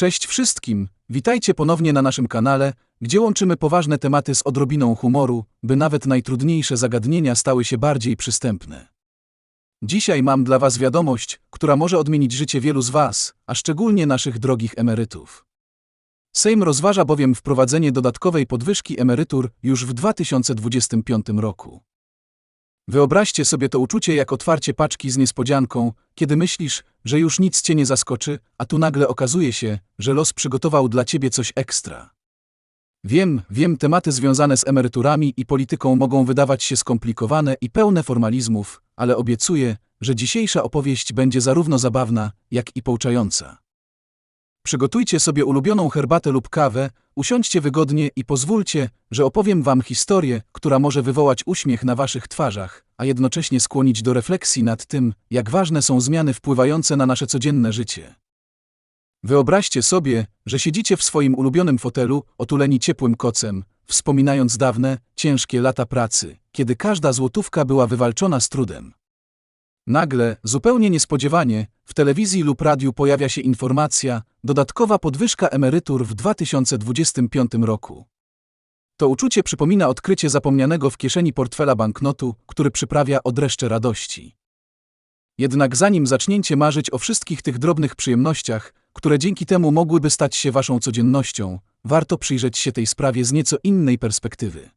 Cześć wszystkim, witajcie ponownie na naszym kanale, gdzie łączymy poważne tematy z odrobiną humoru, by nawet najtrudniejsze zagadnienia stały się bardziej przystępne. Dzisiaj mam dla Was wiadomość, która może odmienić życie wielu z Was, a szczególnie naszych drogich emerytów. Sejm rozważa bowiem wprowadzenie dodatkowej podwyżki emerytur już w 2025 roku. Wyobraźcie sobie to uczucie jak otwarcie paczki z niespodzianką, kiedy myślisz, że już nic cię nie zaskoczy, a tu nagle okazuje się, że los przygotował dla ciebie coś ekstra. Wiem, wiem, tematy związane z emeryturami i polityką mogą wydawać się skomplikowane i pełne formalizmów, ale obiecuję, że dzisiejsza opowieść będzie zarówno zabawna, jak i pouczająca. Przygotujcie sobie ulubioną herbatę lub kawę, usiądźcie wygodnie i pozwólcie, że opowiem Wam historię, która może wywołać uśmiech na Waszych twarzach, a jednocześnie skłonić do refleksji nad tym, jak ważne są zmiany wpływające na nasze codzienne życie. Wyobraźcie sobie, że siedzicie w swoim ulubionym fotelu, otuleni ciepłym kocem, wspominając dawne, ciężkie lata pracy, kiedy każda złotówka była wywalczona z trudem. Nagle, zupełnie niespodziewanie, w telewizji lub radiu pojawia się informacja dodatkowa podwyżka emerytur w 2025 roku. To uczucie przypomina odkrycie zapomnianego w kieszeni portfela banknotu, który przyprawia odreszcze radości. Jednak zanim zaczniecie marzyć o wszystkich tych drobnych przyjemnościach, które dzięki temu mogłyby stać się waszą codziennością, warto przyjrzeć się tej sprawie z nieco innej perspektywy.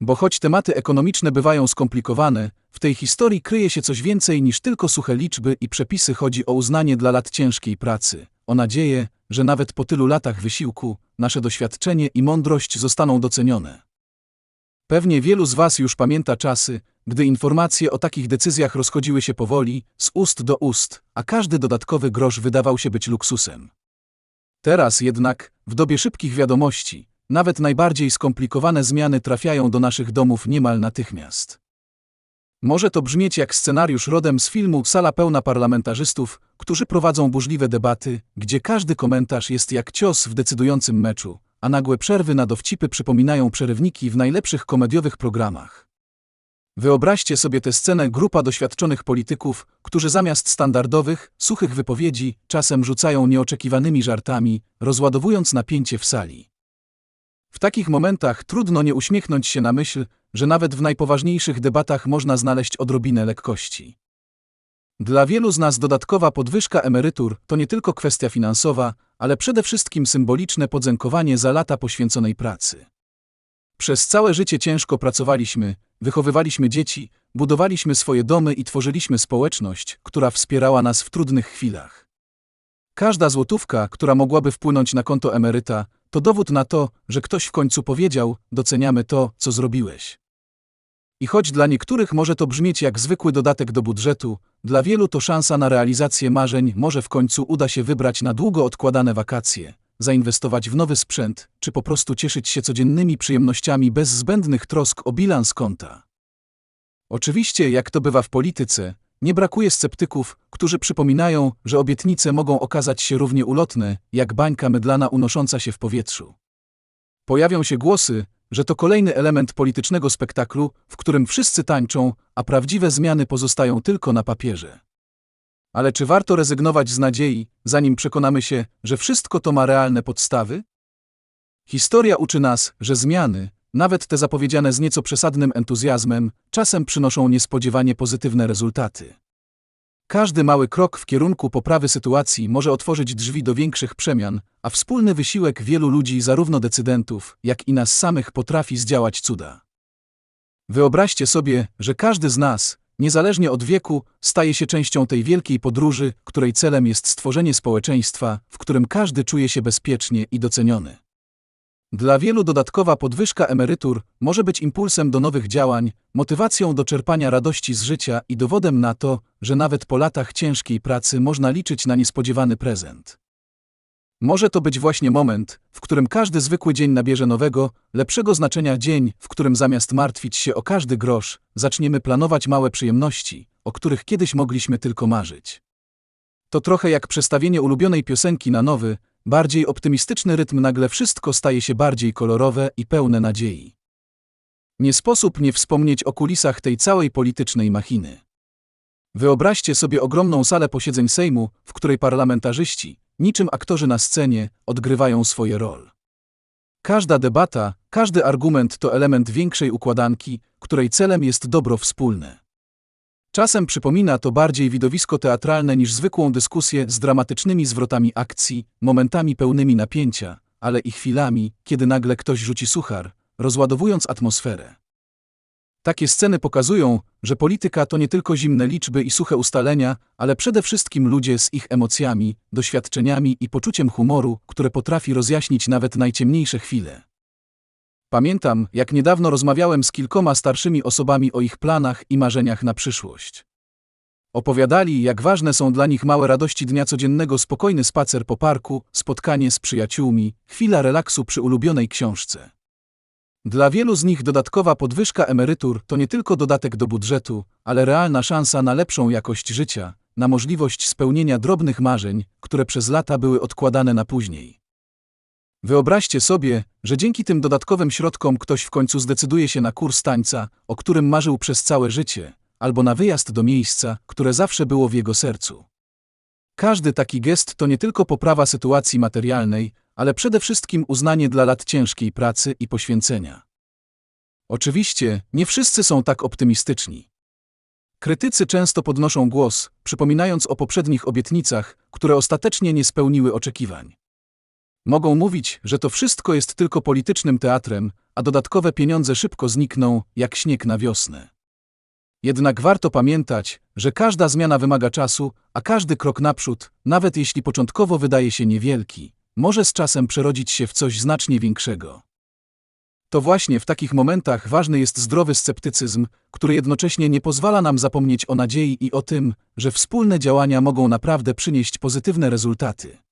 Bo choć tematy ekonomiczne bywają skomplikowane, w tej historii kryje się coś więcej niż tylko suche liczby i przepisy. Chodzi o uznanie dla lat ciężkiej pracy, o nadzieję, że nawet po tylu latach wysiłku, nasze doświadczenie i mądrość zostaną docenione. Pewnie wielu z Was już pamięta czasy, gdy informacje o takich decyzjach rozchodziły się powoli, z ust do ust, a każdy dodatkowy grosz wydawał się być luksusem. Teraz jednak, w dobie szybkich wiadomości, nawet najbardziej skomplikowane zmiany trafiają do naszych domów niemal natychmiast. Może to brzmieć jak scenariusz rodem z filmu Sala pełna parlamentarzystów, którzy prowadzą burzliwe debaty, gdzie każdy komentarz jest jak cios w decydującym meczu, a nagłe przerwy na dowcipy przypominają przerywniki w najlepszych komediowych programach. Wyobraźcie sobie tę scenę grupa doświadczonych polityków, którzy zamiast standardowych, suchych wypowiedzi, czasem rzucają nieoczekiwanymi żartami, rozładowując napięcie w sali. W takich momentach trudno nie uśmiechnąć się na myśl, że nawet w najpoważniejszych debatach można znaleźć odrobinę lekkości. Dla wielu z nas dodatkowa podwyżka emerytur to nie tylko kwestia finansowa, ale przede wszystkim symboliczne podziękowanie za lata poświęconej pracy. Przez całe życie ciężko pracowaliśmy, wychowywaliśmy dzieci, budowaliśmy swoje domy i tworzyliśmy społeczność, która wspierała nas w trudnych chwilach. Każda złotówka, która mogłaby wpłynąć na konto emeryta, to dowód na to, że ktoś w końcu powiedział: Doceniamy to, co zrobiłeś. I choć dla niektórych może to brzmieć jak zwykły dodatek do budżetu, dla wielu to szansa na realizację marzeń, może w końcu uda się wybrać na długo odkładane wakacje, zainwestować w nowy sprzęt, czy po prostu cieszyć się codziennymi przyjemnościami bez zbędnych trosk o bilans konta. Oczywiście, jak to bywa w polityce, nie brakuje sceptyków, którzy przypominają, że obietnice mogą okazać się równie ulotne, jak bańka mydlana unosząca się w powietrzu. Pojawią się głosy, że to kolejny element politycznego spektaklu, w którym wszyscy tańczą, a prawdziwe zmiany pozostają tylko na papierze. Ale czy warto rezygnować z nadziei, zanim przekonamy się, że wszystko to ma realne podstawy? Historia uczy nas, że zmiany, nawet te zapowiedziane z nieco przesadnym entuzjazmem, czasem przynoszą niespodziewanie pozytywne rezultaty. Każdy mały krok w kierunku poprawy sytuacji może otworzyć drzwi do większych przemian, a wspólny wysiłek wielu ludzi, zarówno decydentów, jak i nas samych, potrafi zdziałać cuda. Wyobraźcie sobie, że każdy z nas, niezależnie od wieku, staje się częścią tej wielkiej podróży, której celem jest stworzenie społeczeństwa, w którym każdy czuje się bezpiecznie i doceniony. Dla wielu dodatkowa podwyżka emerytur może być impulsem do nowych działań, motywacją do czerpania radości z życia i dowodem na to, że nawet po latach ciężkiej pracy można liczyć na niespodziewany prezent. Może to być właśnie moment, w którym każdy zwykły dzień nabierze nowego, lepszego znaczenia dzień, w którym zamiast martwić się o każdy grosz, zaczniemy planować małe przyjemności, o których kiedyś mogliśmy tylko marzyć. To trochę jak przestawienie ulubionej piosenki na nowy, bardziej optymistyczny rytm nagle wszystko staje się bardziej kolorowe i pełne nadziei. Nie sposób nie wspomnieć o kulisach tej całej politycznej machiny. Wyobraźcie sobie ogromną salę posiedzeń Sejmu, w której parlamentarzyści, niczym aktorzy na scenie, odgrywają swoje role. Każda debata, każdy argument to element większej układanki, której celem jest dobro wspólne. Czasem przypomina to bardziej widowisko teatralne niż zwykłą dyskusję z dramatycznymi zwrotami akcji, momentami pełnymi napięcia, ale i chwilami, kiedy nagle ktoś rzuci suchar, rozładowując atmosferę. Takie sceny pokazują, że polityka to nie tylko zimne liczby i suche ustalenia, ale przede wszystkim ludzie z ich emocjami, doświadczeniami i poczuciem humoru, które potrafi rozjaśnić nawet najciemniejsze chwile. Pamiętam, jak niedawno rozmawiałem z kilkoma starszymi osobami o ich planach i marzeniach na przyszłość. Opowiadali, jak ważne są dla nich małe radości dnia codziennego, spokojny spacer po parku, spotkanie z przyjaciółmi, chwila relaksu przy ulubionej książce. Dla wielu z nich dodatkowa podwyżka emerytur to nie tylko dodatek do budżetu, ale realna szansa na lepszą jakość życia, na możliwość spełnienia drobnych marzeń, które przez lata były odkładane na później. Wyobraźcie sobie, że dzięki tym dodatkowym środkom ktoś w końcu zdecyduje się na kurs tańca, o którym marzył przez całe życie, albo na wyjazd do miejsca, które zawsze było w jego sercu. Każdy taki gest to nie tylko poprawa sytuacji materialnej, ale przede wszystkim uznanie dla lat ciężkiej pracy i poświęcenia. Oczywiście, nie wszyscy są tak optymistyczni. Krytycy często podnoszą głos, przypominając o poprzednich obietnicach, które ostatecznie nie spełniły oczekiwań. Mogą mówić, że to wszystko jest tylko politycznym teatrem, a dodatkowe pieniądze szybko znikną, jak śnieg na wiosnę. Jednak warto pamiętać, że każda zmiana wymaga czasu, a każdy krok naprzód, nawet jeśli początkowo wydaje się niewielki, może z czasem przerodzić się w coś znacznie większego. To właśnie w takich momentach ważny jest zdrowy sceptycyzm, który jednocześnie nie pozwala nam zapomnieć o nadziei i o tym, że wspólne działania mogą naprawdę przynieść pozytywne rezultaty.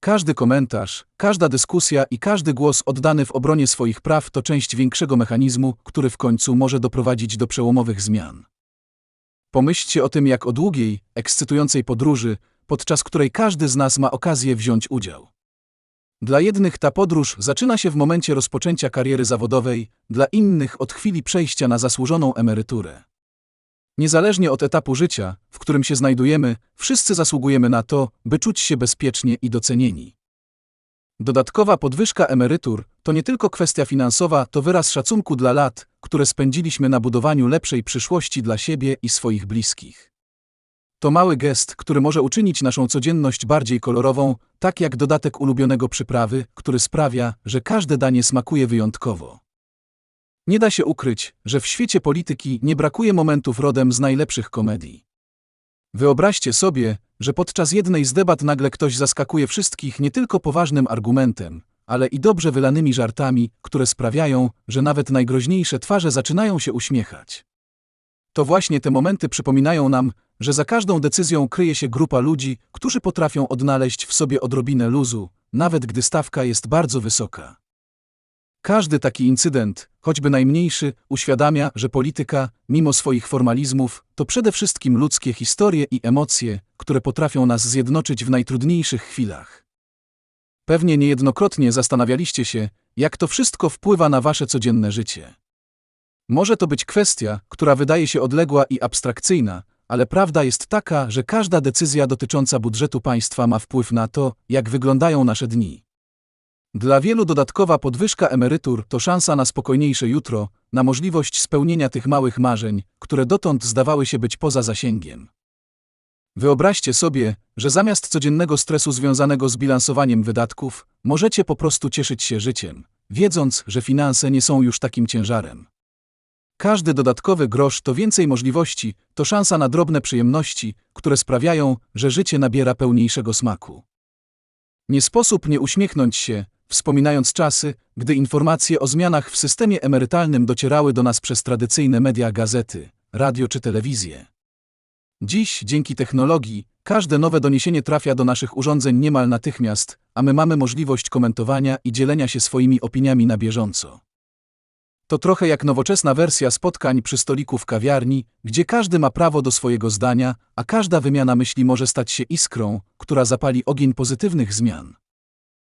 Każdy komentarz, każda dyskusja i każdy głos oddany w obronie swoich praw to część większego mechanizmu, który w końcu może doprowadzić do przełomowych zmian. Pomyślcie o tym jak o długiej, ekscytującej podróży, podczas której każdy z nas ma okazję wziąć udział. Dla jednych ta podróż zaczyna się w momencie rozpoczęcia kariery zawodowej, dla innych od chwili przejścia na zasłużoną emeryturę. Niezależnie od etapu życia, w którym się znajdujemy, wszyscy zasługujemy na to, by czuć się bezpiecznie i docenieni. Dodatkowa podwyżka emerytur to nie tylko kwestia finansowa, to wyraz szacunku dla lat, które spędziliśmy na budowaniu lepszej przyszłości dla siebie i swoich bliskich. To mały gest, który może uczynić naszą codzienność bardziej kolorową, tak jak dodatek ulubionego przyprawy, który sprawia, że każde danie smakuje wyjątkowo. Nie da się ukryć, że w świecie polityki nie brakuje momentów rodem z najlepszych komedii. Wyobraźcie sobie, że podczas jednej z debat nagle ktoś zaskakuje wszystkich nie tylko poważnym argumentem, ale i dobrze wylanymi żartami, które sprawiają, że nawet najgroźniejsze twarze zaczynają się uśmiechać. To właśnie te momenty przypominają nam, że za każdą decyzją kryje się grupa ludzi, którzy potrafią odnaleźć w sobie odrobinę luzu, nawet gdy stawka jest bardzo wysoka. Każdy taki incydent, choćby najmniejszy, uświadamia, że polityka, mimo swoich formalizmów, to przede wszystkim ludzkie historie i emocje, które potrafią nas zjednoczyć w najtrudniejszych chwilach. Pewnie niejednokrotnie zastanawialiście się, jak to wszystko wpływa na wasze codzienne życie. Może to być kwestia, która wydaje się odległa i abstrakcyjna, ale prawda jest taka, że każda decyzja dotycząca budżetu państwa ma wpływ na to, jak wyglądają nasze dni. Dla wielu dodatkowa podwyżka emerytur to szansa na spokojniejsze jutro, na możliwość spełnienia tych małych marzeń, które dotąd zdawały się być poza zasięgiem. Wyobraźcie sobie, że zamiast codziennego stresu związanego z bilansowaniem wydatków, możecie po prostu cieszyć się życiem, wiedząc, że finanse nie są już takim ciężarem. Każdy dodatkowy grosz to więcej możliwości, to szansa na drobne przyjemności, które sprawiają, że życie nabiera pełniejszego smaku. Nie sposób nie uśmiechnąć się, wspominając czasy, gdy informacje o zmianach w systemie emerytalnym docierały do nas przez tradycyjne media gazety, radio czy telewizję. Dziś, dzięki technologii, każde nowe doniesienie trafia do naszych urządzeń niemal natychmiast, a my mamy możliwość komentowania i dzielenia się swoimi opiniami na bieżąco. To trochę jak nowoczesna wersja spotkań przy stoliku w kawiarni, gdzie każdy ma prawo do swojego zdania, a każda wymiana myśli może stać się iskrą, która zapali ogień pozytywnych zmian.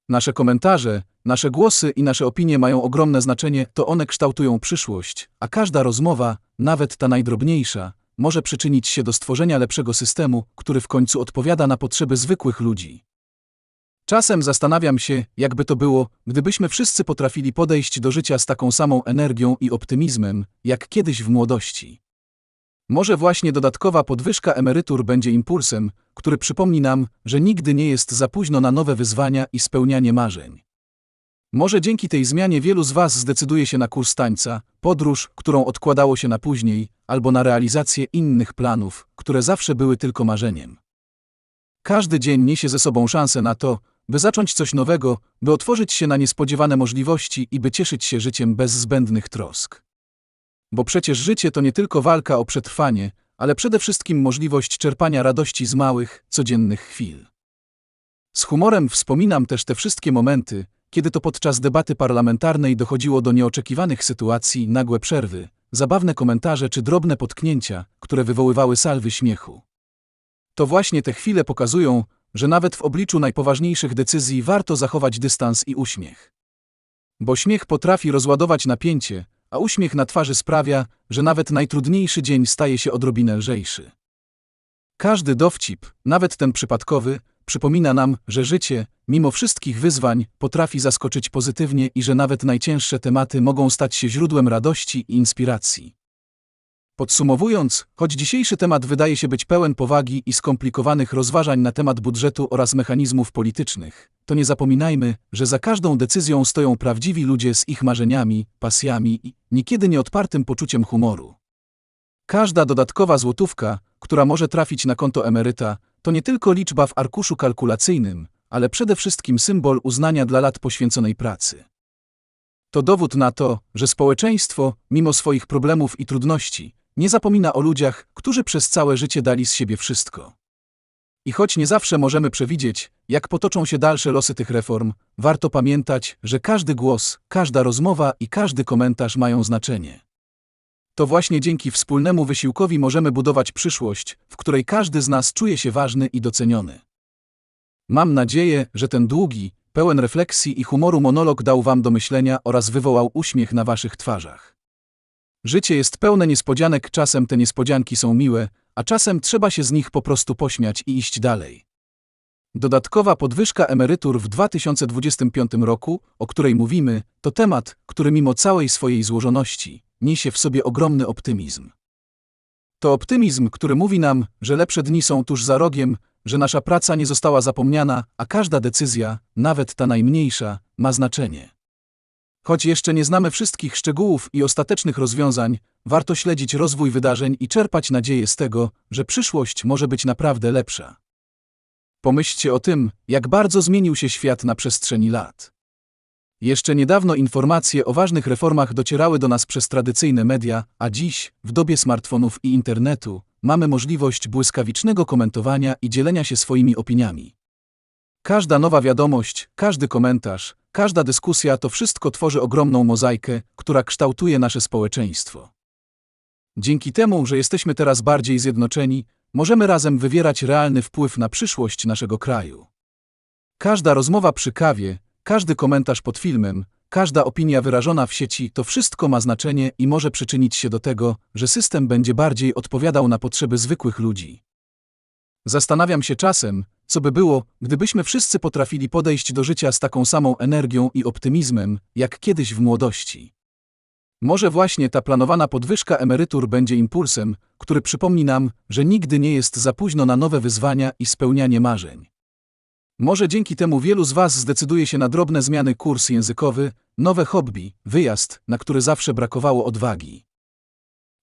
Nasze komentarze, nasze głosy i nasze opinie mają ogromne znaczenie, to one kształtują przyszłość, a każda rozmowa, nawet ta najdrobniejsza, może przyczynić się do stworzenia lepszego systemu, który w końcu odpowiada na potrzeby zwykłych ludzi. Czasem zastanawiam się, jakby to było, gdybyśmy wszyscy potrafili podejść do życia z taką samą energią i optymizmem, jak kiedyś w młodości. Może właśnie dodatkowa podwyżka emerytur będzie impulsem, który przypomni nam, że nigdy nie jest za późno na nowe wyzwania i spełnianie marzeń. Może dzięki tej zmianie wielu z Was zdecyduje się na kurs tańca, podróż, którą odkładało się na później, albo na realizację innych planów, które zawsze były tylko marzeniem. Każdy dzień niesie ze sobą szansę na to, by zacząć coś nowego, by otworzyć się na niespodziewane możliwości i by cieszyć się życiem bez zbędnych trosk. Bo przecież życie to nie tylko walka o przetrwanie, ale przede wszystkim możliwość czerpania radości z małych, codziennych chwil. Z humorem wspominam też te wszystkie momenty, kiedy to podczas debaty parlamentarnej dochodziło do nieoczekiwanych sytuacji, nagłe przerwy, zabawne komentarze czy drobne potknięcia, które wywoływały salwy śmiechu. To właśnie te chwile pokazują, że nawet w obliczu najpoważniejszych decyzji warto zachować dystans i uśmiech. Bo śmiech potrafi rozładować napięcie, a uśmiech na twarzy sprawia, że nawet najtrudniejszy dzień staje się odrobinę lżejszy. Każdy dowcip, nawet ten przypadkowy, przypomina nam, że życie, mimo wszystkich wyzwań, potrafi zaskoczyć pozytywnie i że nawet najcięższe tematy mogą stać się źródłem radości i inspiracji. Podsumowując, choć dzisiejszy temat wydaje się być pełen powagi i skomplikowanych rozważań na temat budżetu oraz mechanizmów politycznych, to nie zapominajmy, że za każdą decyzją stoją prawdziwi ludzie z ich marzeniami, pasjami i niekiedy nieodpartym poczuciem humoru. Każda dodatkowa złotówka, która może trafić na konto emeryta, to nie tylko liczba w arkuszu kalkulacyjnym, ale przede wszystkim symbol uznania dla lat poświęconej pracy. To dowód na to, że społeczeństwo, mimo swoich problemów i trudności, nie zapomina o ludziach, którzy przez całe życie dali z siebie wszystko. I choć nie zawsze możemy przewidzieć, jak potoczą się dalsze losy tych reform, warto pamiętać, że każdy głos, każda rozmowa i każdy komentarz mają znaczenie. To właśnie dzięki wspólnemu wysiłkowi możemy budować przyszłość, w której każdy z nas czuje się ważny i doceniony. Mam nadzieję, że ten długi, pełen refleksji i humoru monolog dał Wam do myślenia oraz wywołał uśmiech na Waszych twarzach. Życie jest pełne niespodzianek, czasem te niespodzianki są miłe, a czasem trzeba się z nich po prostu pośmiać i iść dalej. Dodatkowa podwyżka emerytur w 2025 roku, o której mówimy, to temat, który mimo całej swojej złożoności niesie w sobie ogromny optymizm. To optymizm, który mówi nam, że lepsze dni są tuż za rogiem, że nasza praca nie została zapomniana, a każda decyzja, nawet ta najmniejsza, ma znaczenie. Choć jeszcze nie znamy wszystkich szczegółów i ostatecznych rozwiązań, warto śledzić rozwój wydarzeń i czerpać nadzieję z tego, że przyszłość może być naprawdę lepsza. Pomyślcie o tym, jak bardzo zmienił się świat na przestrzeni lat. Jeszcze niedawno informacje o ważnych reformach docierały do nas przez tradycyjne media, a dziś, w dobie smartfonów i internetu, mamy możliwość błyskawicznego komentowania i dzielenia się swoimi opiniami. Każda nowa wiadomość, każdy komentarz, każda dyskusja to wszystko tworzy ogromną mozaikę, która kształtuje nasze społeczeństwo. Dzięki temu, że jesteśmy teraz bardziej zjednoczeni, możemy razem wywierać realny wpływ na przyszłość naszego kraju. Każda rozmowa przy kawie, każdy komentarz pod filmem, każda opinia wyrażona w sieci to wszystko ma znaczenie i może przyczynić się do tego, że system będzie bardziej odpowiadał na potrzeby zwykłych ludzi. Zastanawiam się czasem, co by było, gdybyśmy wszyscy potrafili podejść do życia z taką samą energią i optymizmem, jak kiedyś w młodości. Może właśnie ta planowana podwyżka emerytur będzie impulsem, który przypomni nam, że nigdy nie jest za późno na nowe wyzwania i spełnianie marzeń. Może dzięki temu wielu z Was zdecyduje się na drobne zmiany kurs językowy, nowe hobby, wyjazd, na który zawsze brakowało odwagi.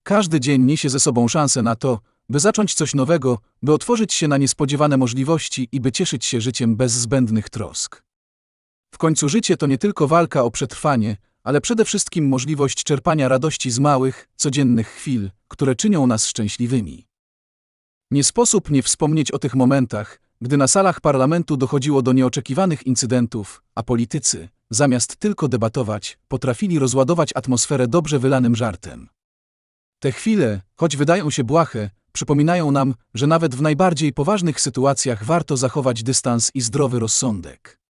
Każdy dzień niesie ze sobą szansę na to, by zacząć coś nowego, by otworzyć się na niespodziewane możliwości i by cieszyć się życiem bez zbędnych trosk. W końcu życie to nie tylko walka o przetrwanie, ale przede wszystkim możliwość czerpania radości z małych, codziennych chwil, które czynią nas szczęśliwymi. Nie sposób nie wspomnieć o tych momentach, gdy na salach parlamentu dochodziło do nieoczekiwanych incydentów, a politycy, zamiast tylko debatować, potrafili rozładować atmosferę dobrze wylanym żartem. Te chwile, choć wydają się błahe, przypominają nam, że nawet w najbardziej poważnych sytuacjach warto zachować dystans i zdrowy rozsądek.